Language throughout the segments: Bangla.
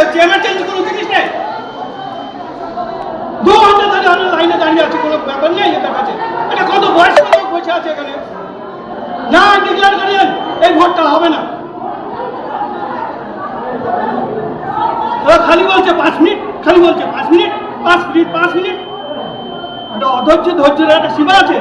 হচ্ছে এমার্জেন্সি কোনো জিনিস নেই দু ঘণ্টা ধরে আমরা লাইনে দাঁড়িয়ে আছি, কোনো ব্যাপার নেই এদের কাছে এটা কত বয়স্ক লোক বসে আছে এখানে? না ডিক্লার করেন, এই ভোটটা হবে না। খালি বলছে পাঁচ মিনিট, খালি বলছে পাঁচ মিনিট পাঁচ মিনিট পাঁচ মিনিট। একটা অধৈর্য, ধৈর্যের একটা সীমা আছে।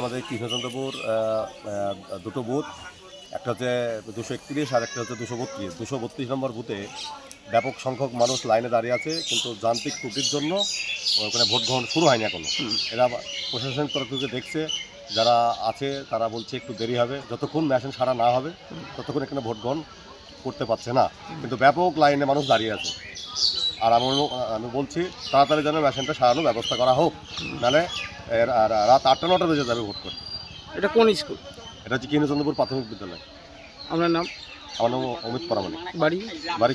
আমাদের কৃষ্ণচন্দ্রপুর দুটো বুথ। একটা হচ্ছে দুশো একত্রিশ আর একটা হচ্ছে দুশো বত্রিশ। দুশো বত্রিশ নম্বর বুথে ব্যাপক সংখ্যক মানুষ লাইনে দাঁড়িয়ে আছে, কিন্তু যান্ত্রিক ত্রুটির জন্য ওখানে ভোট গ্রহণ শুরু হয়নি এখনও। এরা প্রশাসনিক তরফ থেকে দেখছে, যারা আছে তারা বলছে একটু দেরি হবে। যতক্ষণ মেশিন সারা না হবে, ততক্ষণ এখানে ভোট গ্রহণ করতে পারছে না। কিন্তু ব্যাপক লাইনে মানুষ দাঁড়িয়ে আছে। আর আমি আমি বলছি, তাড়াতাড়ি যেন মেশিনটা সারানোর ব্যবস্থা করা হোক। নাহলে রাত আটটা নটা বেজে যাবে ভোট করতে এটা কোন স্কুল? এটা হচ্ছে কৃষ্ণচন্দ্রপুর প্রাথমিক বিদ্যালয়। আপনার নাম? আমার নাম অমিত পরামানিক বাড়ি? বাড়ি